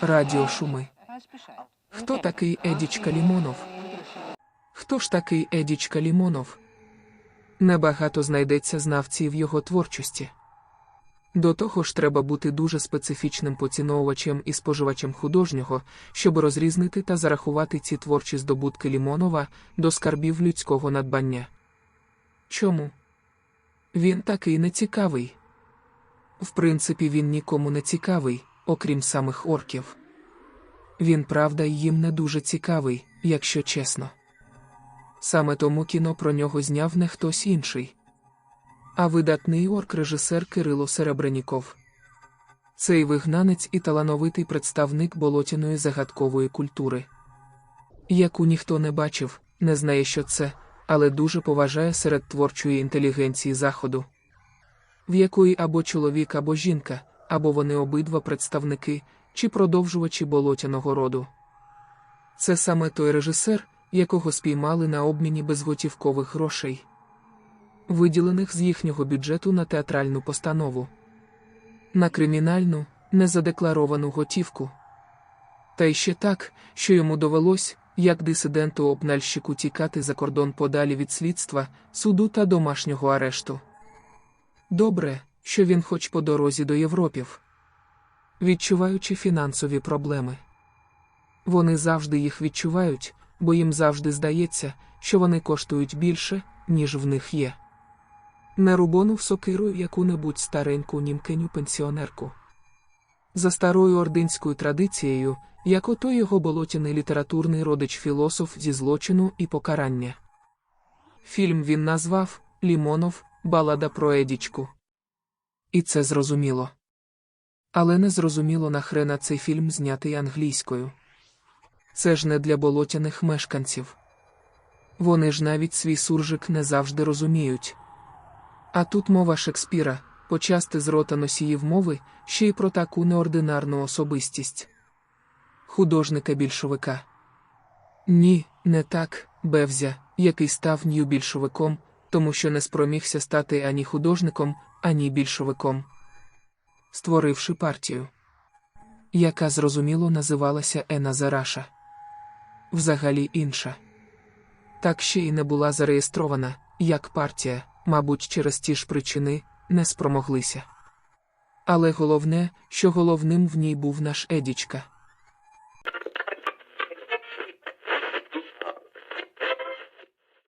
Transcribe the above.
Радіошуми. Хто такий Едічка Лімонов? Хто ж такий Едічка Лімонов? Небагато знайдеться знавців його творчості. До того ж, треба бути дуже специфічним поціновувачем і споживачем художнього, щоб розрізнити та зарахувати ці творчі здобутки Лімонова до скарбів людського надбання. Чому? Він такий нецікавий. В принципі, він нікому не цікавий, окрім самих орків. Він, правда, їм не дуже цікавий, якщо чесно. Саме тому кіно про нього зняв не хтось інший. А видатний орк-режисер Кирило Серебреніков. Цей вигнанець і талановитий представник болотяної загадкової культури, яку ніхто не бачив, не знає, що це, але дуже поважає серед творчої інтелігенції Заходу, в якої або чоловік, або жінка, або вони обидва представники чи продовжувачі болотяного роду. Це саме той режисер, якого спіймали на обміні безготівкових грошей, виділених з їхнього бюджету на театральну постанову, на кримінальну, незадекларовану готівку. Та й ще так, що йому довелось, як дисиденту обнальщику тікати за кордон подалі від слідства, суду та домашнього арешту. Добре, що він хоч по дорозі до Європів, відчуваючи фінансові проблеми. Вони завжди їх відчувають, бо їм завжди здається, що вони коштують більше, ніж в них є. Не рубонув сокирою яку-небудь стареньку німкеню пенсіонерку. За старою ординською традицією, як ото його болотяний літературний родич філософ зі злочину і покарання. Фільм він назвав Лімонов, балада про Едічку. І це зрозуміло. Але не зрозуміло нахрена цей фільм знятий англійською. Це ж не для болотяних мешканців. Вони ж навіть свій суржик не завжди розуміють. А тут мова Шекспіра, почасти з рота носіїв мови, ще й про таку неординарну особистість. Художника більшовика. Ні, не так, Бевзя, який став нью більшовиком, тому що не спромігся стати ані художником, ані більшовиком, створивши партію, яка зрозуміло називалася Ена Зараша. Взагалі інша. Так ще й не була зареєстрована, як партія, мабуть, через ті ж причини не спромоглися. Але головне, що головним в ній був наш Едічка.